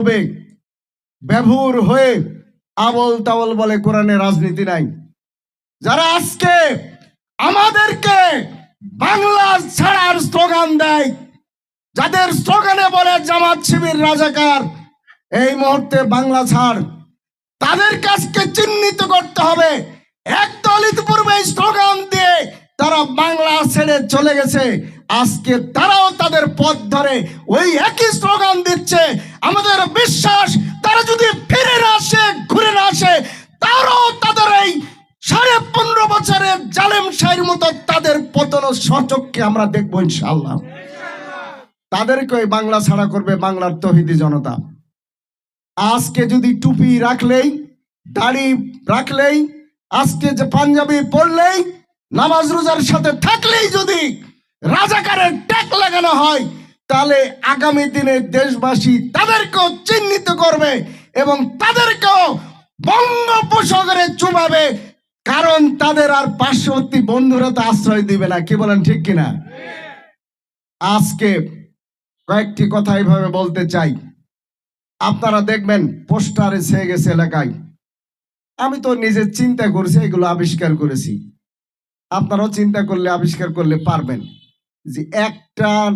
হবে। ব্যভুর হয়ে আবল তাবল বলে কোরআনে রাজনীতি নাই। যারা আজকে আমাদেরকে বাংলা ছাড়ার স্লোগান দেয়, যাদের স্লোগানে বলে জামাত শিবির রাজাকার, এই মুহূর্তে বাংলা ছাড়। তাদের কাছকে চিহ্নিত করতে হবে। একদল ইতিপূর্বে এই স্লোগান দিয়ে তারা বাংলা ছেড়ে চলে গেছে। আজকে তারাও তাদের পথ ধরে। ওই একই স্লোগান দিচ্ছে, আমাদের বিশ্বাস, তারা যদি ফিরে না আসে, ঘুরে না আসে, তারাও তাদের এই সাড়ে পনেরো বছরের জালেম শাহীর মতো তাদের পতন সচককে আমরা দেখব ইনশাল্লাহ তাদেরকে ওই বাংলা ছাড়া করবে বাংলার তহিদি জনতা। আজকে যদি টুপি রাখলেই, দাড়ি রাখলেই, আজকে যে পাঞ্জাবি পরলেই, নামাজ রোজার সাথে থাকলেই যদি রাজাকারের ট্যাগ লাগানো হয়, তাহলে আগামী দিনে দেশবাসী তাদেরকেও চিহ্নিত করবে এবং তাদেরকেও বঙ্গোপসাগরে চুমাবে, কারণ তাদের আর পার্শ্ববর্তী বন্ধুরা তো আশ্রয় দিবে না। কি বলেন, ঠিক কিনা? আজকে কয়েকটি কথা এইভাবে বলতে চাই। আপনারা দেখবেন, পোস্টার এসে গেছে এলাকায়। আমি তো নিজে চিন্তা করছি, এগুলো আবিষ্কার করেছি। আপনারাও চিন্তা করলে, আবিষ্কার করলে পারবেন। যে একটা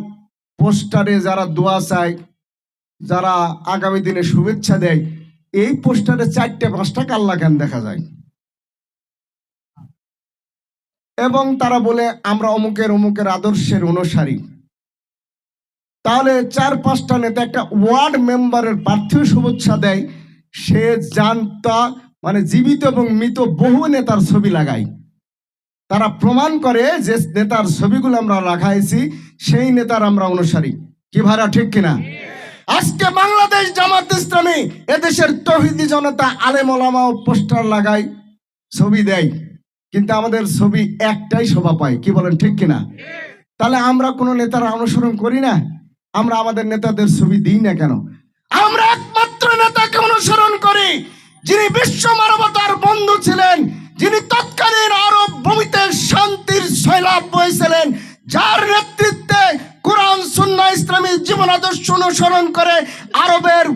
পোস্টারে যারা দোয়া চায়, যারা আগামী দিনে শুভেচ্ছা দেয়, এই পোস্টারে চারটে পাঁচটা কাল্লা গান দেখা যায়। এবং তারা বলে, আমরা অমুকের অমুকের আদর্শের অনুসারী। তাহলে চার পাঁচটা নেতা একটা ওয়ার্ড মেম্বারের পার্থিব শুভেচ্ছা দেয়, সে জানতা মানে জীবিত এবং মৃত বহু নেতার ছবি লাগায়। তারা প্রমাণ করে যে নেতার ছবিগুলো আমরা লাগাইছি, সেই নেতার আমরা অনুসারী। কি ভাড়া, ঠিক কিনা? আজকে বাংলাদেশ জামাত ইসলামী এদেশের তহিদি জনতা আলেম ওলামাও পোস্টার লাগায়, ছবি দেয়। কিন্তু আমাদের ছবি একটাই শোভা পায়, কি বলেন, ঠিক কিনা? তাহলে আমরা কোনো নেতারা অনুসরণ করি না? আমরা আমাদের নেতাদের ছবি দিই না কেন? আমরা একমাত্র নেতাকে অনুসরণ করি, যিনি বিশ্ব মানবতার বন্ধু ছিলেন যিনি তৎকালীন আরব ভূমিতে শান্তির সৈলাভ বইছিলেন, যার নেতৃত্বে কোরআন সুন্না ইসলামী জীবন আদর্শ অনুসরণ করে আরবের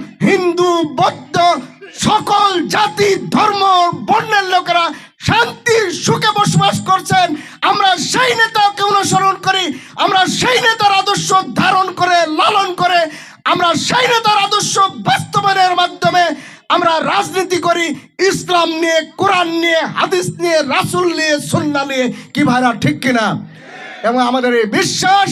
নিয়ে সন্না নিয়ে কি ভাইরা, ঠিক কিনা? এবং আমাদের এই বিশ্বাস,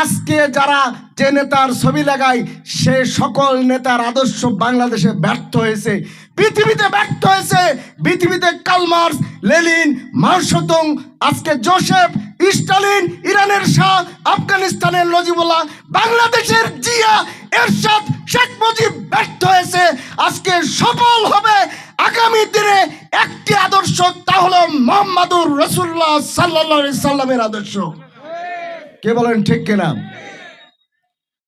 আজকে যারা যে নেতার ছবি লাগায়, সে সকল নেতার আদর্শ বাংলাদেশে ব্যর্থ হয়েছে। পৃথিবীতে ব্যর্থ হয়েছে। পৃথিবীতে কালমার্স লেলিন মার্শতং আজকে জোসেফ, স্টালিন, ইরানের শাহ, আফগানিস্তানের নজিবুল্লাহ, বাংলাদেশের জিয়া এরশাদ, শেখ মুজিব ব্যর্থ হয়েছে। আজকে সফল হবে আগামী দিনে একটি আদর্শ, তা হলো মোহাম্মদুর রসুল্লাহ সাল্লাহ সাল্লামের আদর্শ। কে বলেন ঠিক কিনা?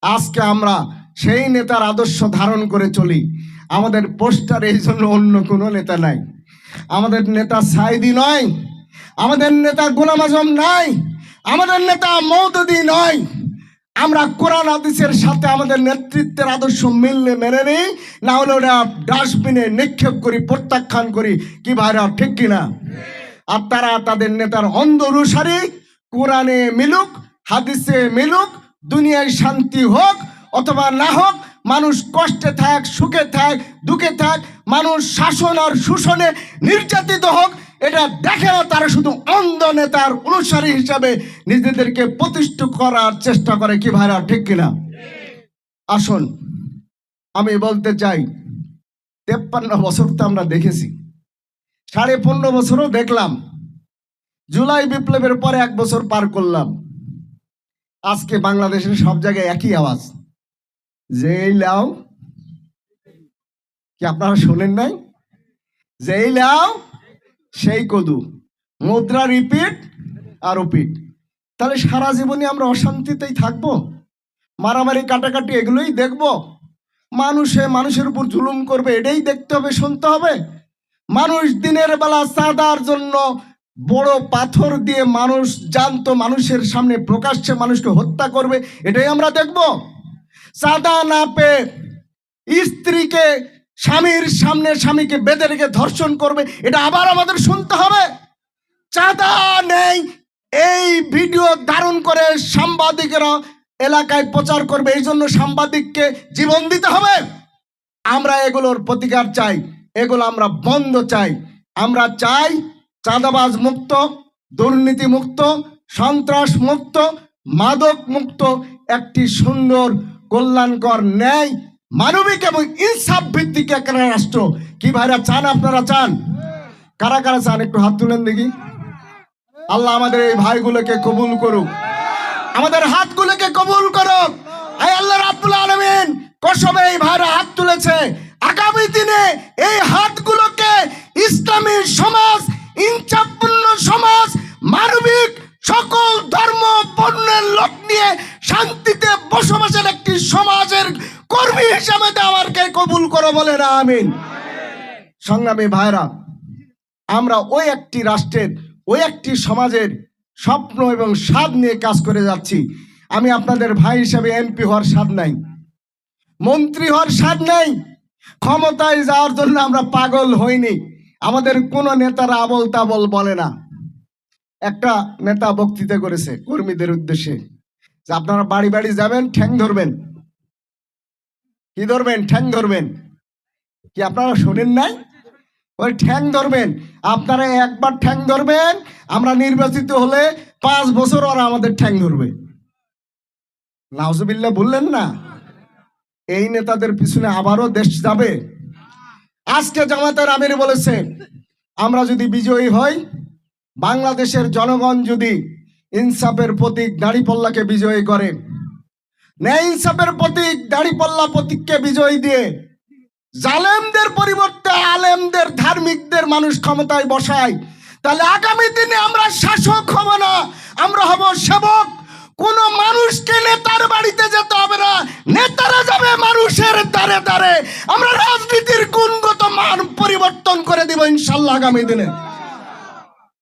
আজকে আমরা সেই নেতার আদর্শ ধারণ করে চলি। আমাদের পোস্টার এই জন্য অন্য কোনো নেতা নাই। আমাদের নেতা সাইদি নয়। আমাদের নেতা গোলাম আজম নাই। আমাদের নেতা মৌদুদি নয়। আমরা কোরআন হাদিসের সাথে আমাদের নেতৃত্বের আদর্শ মিললে মেনে নিই, না হলে ওরা ডাস্টবিনে নিক্ষেপ করি, প্রত্যাখ্যান করি। কি ভাইরা ঠিক কিনা? আর তারা তাদের নেতার অন্ধ অনুসারে, কোরআনে মিলুক, হাদিসে মিলুক, দুনিয়ায় শান্তি হোক, অথবা না হোক, মানুষ কষ্টে থাক, সুখে থাক, দুঃখে থাক, মানুষ শাসন আর শোষণে নির্যাতিত হোক এটা দেখে না, তারা শুধু অন্ধ নেতার অনুসারী হিসাবে নিজেদেরকে প্রতিষ্ঠিত করার চেষ্টা করে কি ভাইরা, ঠিক কিনা? আসুন, আমি বলতে চাই, তেপ্পান্ন বছর তো আমরা দেখেছি। সাড়ে পনেরো বছরও দেখলাম। জুলাই বিপ্লবের পরে এক বছর পার করলাম। আজকে বাংলাদেশের সব জায়গায় একই আওয়াজ। যেই লাও, কি আপনারা শোনেন নাই? যেই লাও সেই কদু। মুদ্রা রিপিট আর রিপিট তাহলে সারা জীবনে আমরা অশান্তিতেই থাকব? মারামারি, কাটাকাটি এগুলোই দেখব? মানুষে মানুষের উপর জুলুম করবে, এটাই দেখতে হবে, শুনতে হবে। মানুষ দিনের বেলা চাঁদার জন্য বড় পাথর দিয়ে মানুষ জানতো, মানুষের সামনে প্রকাশ্যে মানুষকে হত্যা করবে, এটাই আমরা দেখব। চাঁদা না পেয়ে স্ত্রীকে স্বামীর সামনে স্বামীকে বেঁধে রেখে ধর্ষণ করবে, এটা আবার আমাদের শুনতে হবে। চাঁদা নেই। এই ভিডিও ধারণ করে সাংবাদিকেরা এলাকায় প্রচার করবে, এই জন্য সাংবাদিককে জীবন দিতে হবে। আমরা এগুলোর প্রতিকার চাই, এগুলো আমরা বন্ধ চাই। আমরা চাই চাঁদাবাজ মুক্ত, দুর্নীতি মুক্ত, সন্ত্রাস মুক্ত, মাদক মুক্ত, একটি সুন্দর, কল্যাণকর ন্যায় মানবিক এবং ইনসাফ ভিত্তিক একটা রাষ্ট্র। কি ভাইরা চান আপনারা চান? কারা কারা চান? একটু হাত তুলেন দেখি। আল্লাহ আমাদের এই ভাইগুলোকে কবুল করুক। আমাদের হাতগুলোকে কবুল করুক। আমিন। সংগ্রামী ভাইরা আমরা ওই একটি রাষ্ট্রের, ওই একটি সমাজের স্বপ্ন এবং স্বাদ নিয়ে কাজ করে যাচ্ছি। আমি আপনাদের ভাই হিসাবে এমপি হওয়ার স্বাদ নাই, মন্ত্রী হওয়ার স্বাদ নাই। ক্ষমতায় যাওয়ার জন্য আমরা পাগল হইনি। আমাদের কোন নেতারা আবল তাবল বলে না। একটা নেতা বক্তৃতা করেছে কর্মীদের উদ্দেশ্যে, যে আপনারা বাড়ি বাড়ি যাবেন, ঠ্যাং ধরবেন। কি ধরবেন? ঠ্যাং ধরবেন। কি আপনারা শোনেন নাই? ওই ঠ্যাং ধরবেন। আপনারা একবার ঠ্যাং ধরবেন, আমরা নির্বাচিত হলে পাঁচ বছর ওরা আমাদের ঠ্যাং ধরবে। নাউজুবিল্লাহ, বললেন না? এই নেতাদের পিছনে আবারও দেশ যাবে? আজকে জামাতের আমির বলেছে আমরা যদি বিজয়ী হই, বাংলাদেশের জনগণ যদি ইনসাফের প্রতীক দাড়িপল্লাকে বিজয়ী করে, ন্যায় ইনসাফের প্রতীক দাড়িপল্লা প্রতীককে বিজয়ী দিয়ে জালেমদের পরিবর্তে আলেমদের, ধার্মিকদের মানুষ ক্ষমতায় বসায়। তাহলে আগামী দিনে আমরা শাসক হব না, আমরা হব সেবক। কোন মানুষকে নেতার বাড়িতে যেতে হবে না, নেতারা যাবে মানুষের দ্বারে দ্বারে। আমরা রাজনীতির গুণগত মান পরিবর্তন করে দিব ইনশাল্লাহ আগামী দিনে।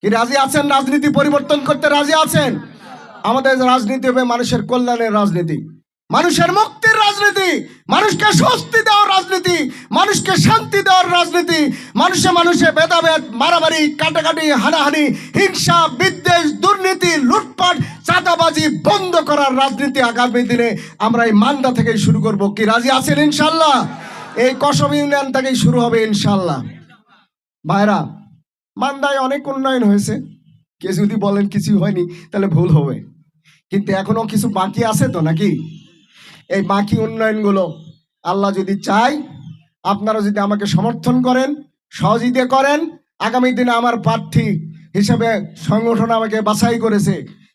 কি রাজি আছেন রাজনীতি পরিবর্তন করতে রাজি আছেন? আমাদের রাজনীতি হবে মানুষের কল্যাণের রাজনীতি। মানুষের মুক্তির রাজনীতি, মানুষকে স্বস্তি দেওয়ার রাজনীতি, মানুষকে শান্তি দেওয়ার রাজনীতি, মানুষে মানুষে ভেদাভেদ, মারামারি, কাটাকাটি, হানাহানি, হিংসা, বিদ্বেষ, দুর্নীতি, লুটপাট, চাঁদাবাজি বন্ধ করার রাজনীতি আগামী দিনে আমরা এই মান্দা থেকেই শুরু করব। কি, রাজি আছেন ইনশাল্লাহ এই কসম ইউনিয়ন থেকেই শুরু হবে ইনশাল্লাহ ভাইরা মান্দায় অনেক উন্নয়ন হয়েছে। কে যদি বলেন কিছু হয়নি, তাহলে ভুল হবে। কিন্তু এখনও কিছু বাকি আছে তো নাকি? এই বাকি উন্নয়নগুলো আল্লাহ যদি চাই আপনারা যদি আমাকে সমর্থন করেন, সহযোগিতা করেন, আগামী দিনে আমার প্রার্থী হিসেবে সংগঠন আমাকে বাছাই করেছে,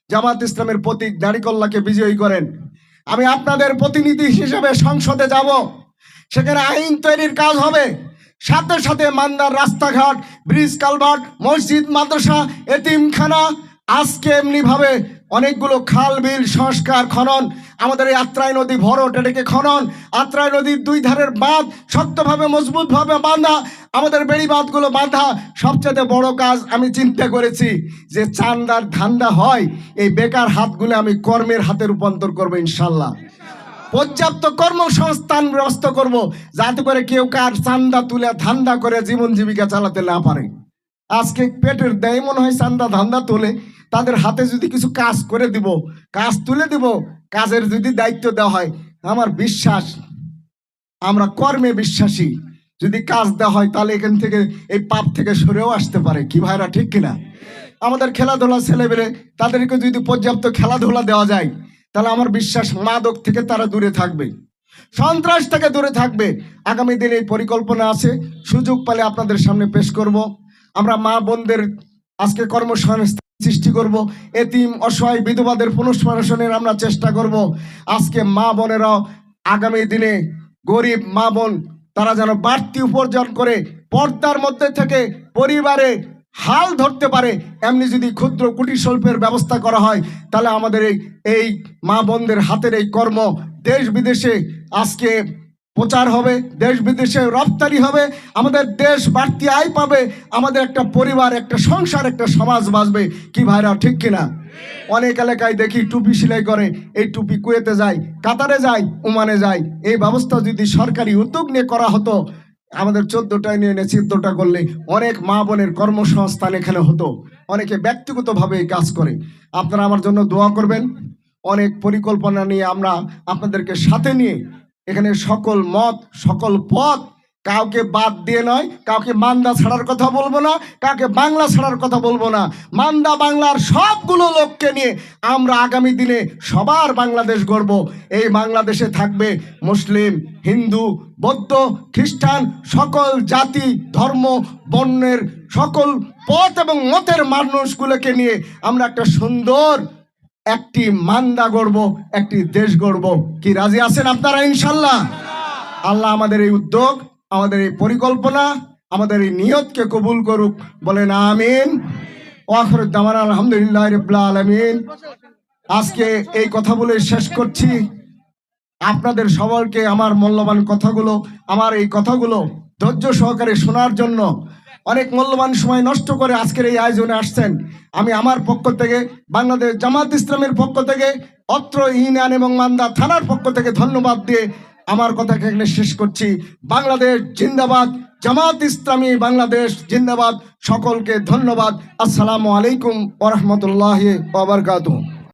জামাত ইসলামের প্রতীক দাড়িকল্লাকে বিজয়ী করেন। আমি আপনাদের প্রতিনিধি হিসেবে সংসদে যাব, সেখানে আইন তৈরির কাজ হবে। সাথে সাথে মান্দার রাস্তাঘাট, ব্রিজ, কালভার্ট, মসজিদ, মাদ্রাসা, এতিমখানা, আজকে এমনি ভাবে অনেকগুলো খাল, বিল, সংস্কার, খনন। আমাদের এই আত্রাই নদী ভরট এটাকে খনন। আত্রাই নদীর দুই ধারের বাঁধ শক্তভাবে, মজবুতভাবে বাঁধা। আমাদের বেড়ি বাঁধগুলো বাঁধা। সবচেয়ে বড় কাজ আমি চিন্তা করেছি যে চান্দার ধান্দা হয়, এই বেকার হাতগুলো আমি কর্মের হাতে রূপান্তর করব ইনশাল্লাহ। পর্যাপ্ত কর্মসংস্থান ব্যবস্থা করব, যাতে করে কেউ কার চান্দা তুলে ধান্দা করে জীবন জীবিকা চালাতে না পারে। আজকে পেটের দেয় মনে হয় চান্দা ধান্দা তোলে। তাদের হাতে যদি কিছু কাজ করে দিব, কাজ তুলে দিব, কাজের যদি দায়িত্ব দেওয়া হয়, আমার বিশ্বাস, আমরা কর্মে বিশ্বাসী। যদি কাজ দেওয়া হয়, তাহলে এখান থেকে এই পাপ থেকে সরেও আসতে পারে। কি ভাইরা, ঠিক কিনা? আমাদের খেলাধুলা ছেলেবেলে তাদেরকে যদি পর্যাপ্ত খেলাধুলা দেওয়া যায়, তাহলে আমার বিশ্বাস মাদক থেকে তারা দূরে থাকবে। সন্ত্রাস থেকে দূরে থাকবে। আগামী দিনে এই পরিকল্পনা আছে। সুযোগ পেলে আপনাদের সামনে পেশ করব। আমরা মা বোনদের আজকে কর্মসংস্থান সৃষ্টি করব, এতিম, অসহায় বিধবাদের পুনঃস্মরণের আমরা চেষ্টা করব। আজকে মা বোনেরাও আগামী দিনে গরিব মা বোন, তারা যেন বাড়তি উপার্জন করে পর্দার মধ্যে থেকে পরিবারে হাল ধরতে পারে, এমনি যদি ক্ষুদ্র কুটির শিল্পের ব্যবস্থা করা হয়, তাহলে আমাদের এই এই মা বোনদের হাতের এই কর্ম দেশ বিদেশে আজকে প্রচার হবে, দেশ বিদেশে রপ্তানি হবে, আমাদের দেশ বাড়তি আয় পাবে, আমাদের একটা পরিবার, একটা সংসার, একটা সমাজ বাঁচবে। কি ভাইরা, ঠিক কিনা? অনেক এলাকায় দেখি টুপি সেলাই করে, এই টুপি কুয়েতে যায়, কাতারে যায়, ওমানে যায়। এই ব্যবস্থা যদি সরকারি উদ্যোগ নিয়ে করা হতো, আমাদের চোদ্দটা ইউনিয়নে চোদ্দটা করলে অনেক মা বোনের কর্মসংস্থান এখানে হতো। অনেকে ব্যক্তিগতভাবে কাজ করে। আপনারা আমার জন্য দোয়া করবেন। অনেক পরিকল্পনা নিয়ে আমরা আপনাদেরকে সাথে নিয়ে এখানে সকল মত, সকল পথ কাউকে বাদ দিয়ে নয়, কাউকে মান্দা ছাড়ার কথা বলব না, কাউকে বাংলা ছাড়ার কথা বলব না। মান্দা বাংলার সবগুলো লোককে নিয়ে আমরা আগামী দিনে সবার বাংলাদেশ গড়ব। এই বাংলাদেশে থাকবে মুসলিম, হিন্দু, বৌদ্ধ, খ্রিস্টান, সকল জাতি, ধর্ম, বর্ণের সকল পথ এবং মতের মানুষগুলোকে নিয়ে আমরা একটা সুন্দর একটি মান্দা গড়ব একটি দেশ গড়ব কি রাজি আছেন আপনারা, ইনশাল্লাহ? আল্লাহ আমাদের এই উদ্যোগ, আমাদের এই পরিকল্পনা, আমাদের এই নিয়তকে কবুল করুক। বলেন আমিন। ওয়াখরুদ্দামান আলহামদুলিল্লাহ রবিল্লা আলমিন। আজকে এই কথা বলে শেষ করছি। আপনাদের সবাইকে আমার মূল্যবান কথাগুলো, আমার এই কথাগুলো ধৈর্য সহকারে শোনার জন্য অনেক মূল্যবান সময় নষ্ট করে আজকের এই আয়োজনে আসছেন। আমি আমার পক্ষ থেকে, বাংলাদেশ জামাত ইসলামের পক্ষ থেকে, অত্র ইউনিয়ন এবং মান্দা থানার পক্ষ থেকে ধন্যবাদ দিয়ে আমার কথাকে এখানে শেষ করছি। বাংলাদেশ জিন্দাবাদ, জামাত ইসলামী বাংলাদেশ জিন্দাবাদ, সকলকে ধন্যবাদ। আসসালামু আলাইকুম ওরহমতুল্লাহ ওবরকাতুহ